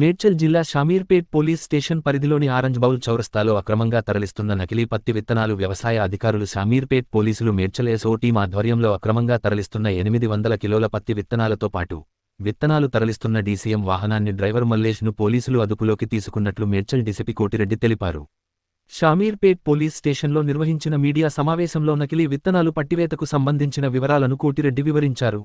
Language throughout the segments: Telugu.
మేడ్చల్ జిల్లా షామీర్పేట్ పోలీస్ స్టేషన్ పరిధిలోని ఆరెంజ్ బౌల్ చౌరస్తాలో అక్రమంగా తరలిస్తున్న నకిలీ పత్తి విత్తనాలు వ్యవసాయ అధికారులు షామీర్పేట్ పోలీసులు మేడ్చల్ ఎస్ఓ టీం ఆధ్వర్యంలో అక్రమంగా తరలిస్తున్న ఎనిమిది వందల కిలోల పత్తి విత్తనాలతో పాటు విత్తనాలు తరలిస్తున్న డీసీఎం వాహనాన్ని డ్రైవర్ మల్లేష్ను పోలీసులు అదుపులోకి తీసుకున్నట్లు మేడ్చల్ డీసీపీ కోటిరెడ్డి తెలిపారు. షామీర్పేట్ పోలీస్ స్టేషన్లో నిర్వహించిన మీడియా సమావేశంలో నకిలీ విత్తనాలు పట్టివేతకు సంబంధించిన వివరాలను కోటిరెడ్డి వివరించారు.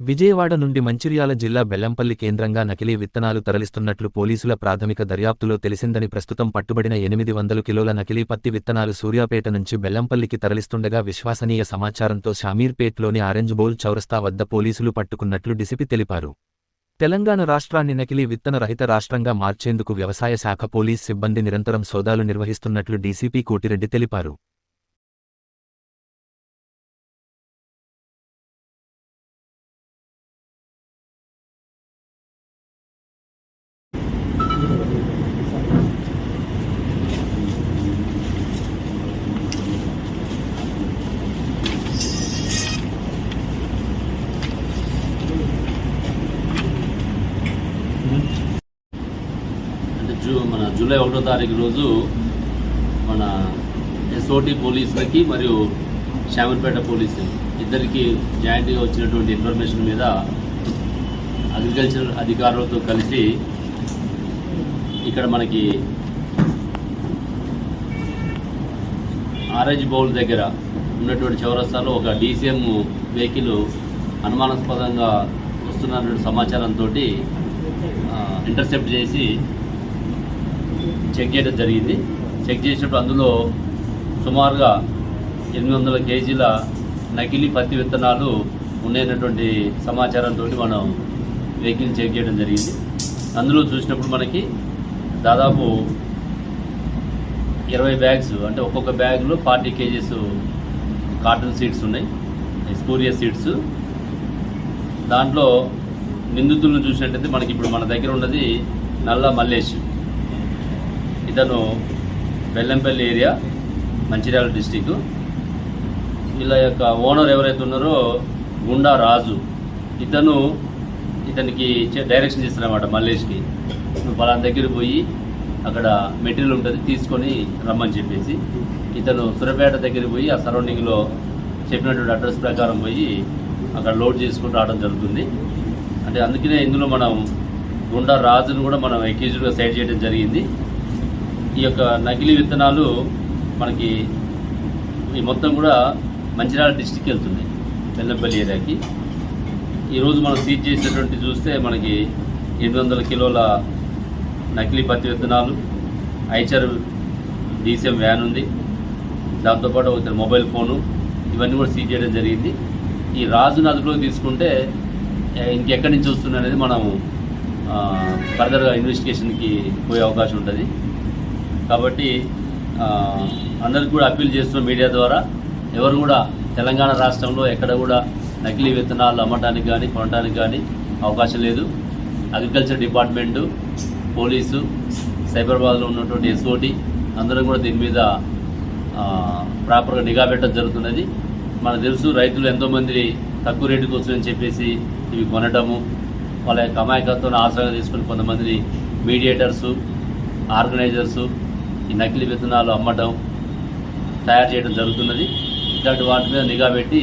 విజయవాడ నుండి మంచిర్యాల జిల్లా బెల్లంపల్లి కేంద్రంగా నకిలీ విత్తనాలు తరలిస్తున్నట్లు పోలీసుల ప్రాథమిక దర్యాప్తులో తెలిసిందని ప్రస్తుతం పట్టుబడిన ఎనిమిది వందలు కిలోల నకిలీ పత్తి విత్తనాలు సూర్యాపేట నుంచి బెల్లంపల్లికి తరలిస్తుండగా విశ్వసనీయ సమాచారంతో షామీర్పేట్లోని ఆరెంజ్ బౌల్ చౌరస్తా వద్ద పోలీసులు పట్టుకున్నట్లు డిసిపి తెలిపారు. తెలంగాణ రాష్ట్రాన్ని నకిలీ విత్తన రహిత రాష్ట్రంగా మార్చేందుకు వ్యవసాయ శాఖ పోలీస్ సిబ్బంది నిరంతరం సోదాలు నిర్వహిస్తున్నట్లు డీసీపీ కోటిరెడ్డి తెలిపారు అంటే జూ మన జూలై ఒకటో తారీఖు రోజు మన ఎస్ఓటి పోలీసులకి మరియు శామర్పేట పోలీసు ఇద్దరికి జాయింట్గా వచ్చినటువంటి ఇన్ఫర్మేషన్ మీద అగ్రికల్చర్ అధికారులతో కలిసి ఇక్కడ మనకి ఆరెంజ్ బౌల్ దగ్గర ఉన్నటువంటి చౌరస్తాలో ఒక డీసీఎం వెహికల్ అనుమానాస్పదంగా వస్తున్నటువంటి సమాచారంతో ఇంటర్సెప్ట్ చేసి చెక్ చేయడం జరిగింది. చెక్ చేసినప్పుడు అందులో సుమారుగా ఎనిమిది వందల కేజీల నకిలీ పత్తి విత్తనాలు ఉన్నాయన్నటువంటి సమాచారంతో మనం వెహికల్ చెక్ చేయడం జరిగింది. అందులో చూసినప్పుడు మనకి దాదాపు ఇరవై బ్యాగ్స్ అంటే ఒక్కొక్క బ్యాగ్లో ఫార్టీ కేజీస్ కాటన్ సీడ్స్ ఉన్నాయి స్పూరియస్ సీడ్స్. దాంట్లో నిందితులను చూసినట్టయితే మనకి ఇప్పుడు మన దగ్గర ఉన్నది నల్ల మల్లేష్. ఇతను బెల్లంపల్లి ఏరియా మంచిర్యాల డిస్టిక్. వీళ్ళ యొక్క ఓనర్ ఎవరైతే ఉన్నారో గుండా రాజు. ఇతను ఇతనికి చే- డైరెక్షన్ చేస్తారన్నమాట మల్లేష్కి. నువ్వు పలానా దగ్గర పోయి అక్కడ మెటీరియల్ ఉంటుంది తీసుకొని రమ్మని చెప్పేసి. ఇతను సురపేట దగ్గర పోయి ఆ సరౌండింగ్లో చెప్పినటువంటి అడ్రస్ ప్రకారం పోయి అక్కడ లోడ్ చేసుకుని రావడం జరుగుతుంది. అంటే అందుకనే ఇందులో మనం గుండా రాజును కూడా మనం ఎక్యూజ్డ్గా సైడ్ చేయడం జరిగింది. ఈ యొక్క నకిలీ విత్తనాలు మనకి ఈ మొత్తం కూడా మంచిర్యాల డిస్టిక్ వెళ్తున్నాయి బెల్లంపల్లి ఏరియాకి. ఈరోజు మనం సీజ్ చేసినటువంటి చూస్తే మనకి ఎనిమిది వందల కిలోల నకిలీ పత్తి విత్తనాలు ఐచర్ డీసీఎం వ్యాన్ ఉంది. దాంతోపాటు ఒక మొబైల్ ఫోను ఇవన్నీ కూడా సీజ్ చేయడం జరిగింది. ఈ రాజును అదుపులోకి తీసుకుంటే ఇంకెక్కడి నుంచి వస్తుంది అనేది మనం ఫర్దర్గా ఇన్వెస్టిగేషన్కి పోయే అవకాశం ఉంటుంది. కాబట్టి అందరికి కూడా అప్పీల్ చేస్తున్న మీడియా ద్వారా ఎవరు కూడా తెలంగాణ రాష్ట్రంలో ఎక్కడ కూడా నకిలీ విత్తనాలు అమ్మటానికి కానీ కొనడానికి కానీ అవకాశం లేదు. అగ్రికల్చర్ డిపార్ట్మెంటు పోలీసు సైబరాబాద్లో ఉన్నటువంటి ఎస్ఓటి అందరం కూడా దీని మీద ప్రాపర్గా నిఘా పెట్టడం జరుగుతున్నది. మనకు తెలుసు రైతులు ఎంతోమంది తక్కువ రేటుకి వస్తుందని చెప్పేసి ఇవి కొనటము వాళ్ళ యొక్క అమాయకత్వం ఆసరాగా తీసుకుని కొంతమంది మీడియేటర్సు ఆర్గనైజర్సు ఈ నకిలీ విత్తనాలు అమ్మటం తయారు చేయడం జరుగుతున్నది. ఇట్లాంటి వాటి మీద నిఘా పెట్టి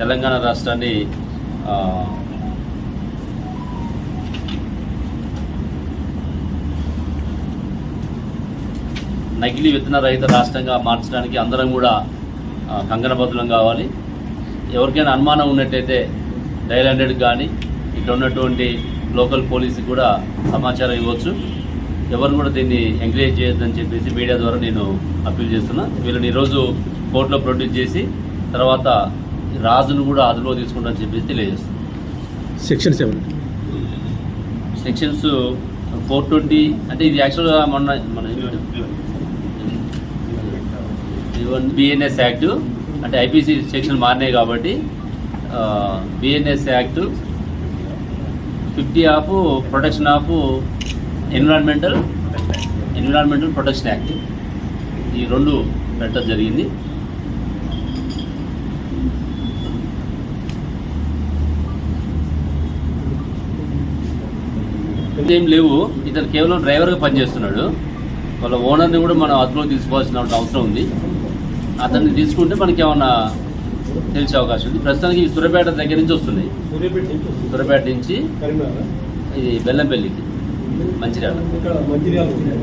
తెలంగాణ రాష్ట్రాన్ని నకిలీ విత్తన రహిత రాష్ట్రంగా మార్చడానికి అందరం కూడా కంగనబద్ధులం కావాలి. ఎవరికైనా అనుమానం ఉన్నట్టయితే డైల్ హండ్రెడ్కి కానీ ఇక్కడ ఉన్నటువంటి లోకల్ పోలీసుకి కూడా సమాచారం ఇవ్వచ్చు. ఎవరు కూడా దీన్ని ఎంకరేజ్ చేయొద్దని చెప్పేసి మీడియా ద్వారా నేను అప్పీల్ చేస్తున్నా. వీళ్ళని ఈరోజు కోర్టులో ప్రొడ్యూస్ చేసి తర్వాత రాజును కూడా అదుపులో తీసుకుంటామని చెప్పేసి తెలియజేస్తున్నాను section seven sections four twenty అంటే ఇది యాక్చువల్గా మొన్న మన బిఎన్ఎస్ యాక్ట్ అంటే ఐపీసీ సెక్షన్ మారినాయి కాబట్టి BNS act fifty of protection of environmental environmental protection act ఈ రెండు పెట్టడం జరిగింది. ఏం లేవు. ఇతను కేవలం డ్రైవర్గా పనిచేస్తున్నాడు. వాళ్ళ ఓనర్ని కూడా మనం అదుపులో తీసుకోవాల్సిన అవసరం ఉంది. అతన్ని తీసుకుంటే మనకి ఏమన్నా తెలిసే అవకాశం ఉంది. ప్రస్తుతానికి ఈ సూర్యాపేట దగ్గర నుంచి వస్తున్నాయి. సూర్యాపేట నుంచి ఇది బెల్లంపల్లికి. మంచిర్యాల.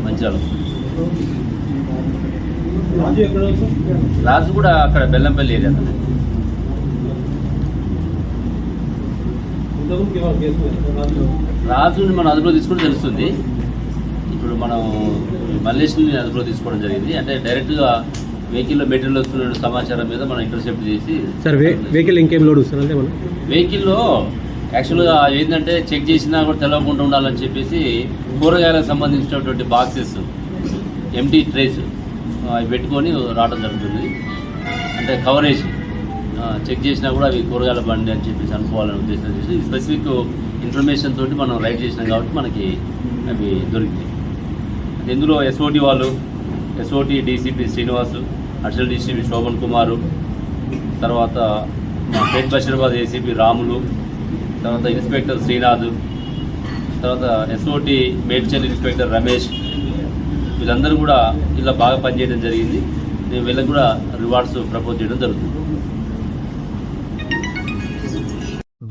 మంచిర్యాల రాజు కూడా అక్కడ బెల్లంపల్లి ఏరియా రాజుని మనం అదుపులో తీసుకుంటే తెలుస్తుంది. ఇప్పుడు మనం మల్లేష్ని అదుపులో తీసుకోవడం జరిగింది. అంటే డైరెక్ట్గా వెహికల్లో మెటీరియల్ వస్తున్న సమాచారం మీద మనం ఇంటర్సెప్ట్ చేసి సార్ వెహికల్ ఇంకేం లోడ్ వస్తుందంటే మనం? వెహికల్లో యాక్చువల్గా ఏంటంటే చెక్ చేసినా కూడా తెలవకుండా ఉండాలని చెప్పేసి కూరగాయలకు సంబంధించినటువంటి బాక్సెస్ ఎంటీ ట్రేస్ అవి పెట్టుకొని రావడం జరుగుతుంది. అంటే కవరేజ్ చెక్ చేసినా కూడా అవి కూరగాయల బండి అని చెప్పేసి అనుకోవాలని ఉద్దేశం చేసి స్పెసిఫిక్ ఇన్ఫర్మేషన్ తోటి మనం రైడ్ చేసినాం కాబట్టి మనకి అవి దొరికింది ఇందులో ఎస్ఓటి వాళ్ళు SOT DCP Srinivas additional DCP Shobhan Kumar తర్వాత మా పేట్ బషీరాబాద్ ఏసీపీ రాములు తర్వాత ఇన్స్పెక్టర్ శ్రీనాథ్ తర్వాత ఎస్ఓటి మేడ్చల్ ఇన్స్పెక్టర్ రమేష్ వీళ్ళందరూ కూడా ఇలా బాగా పనిచేయడం జరిగింది. నేను వీళ్ళకి కూడా రివార్డ్స్ ప్రపోజ్ చేయడం జరుగుతుంది.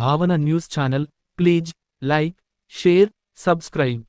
Bhavana news channel please like share subscribe.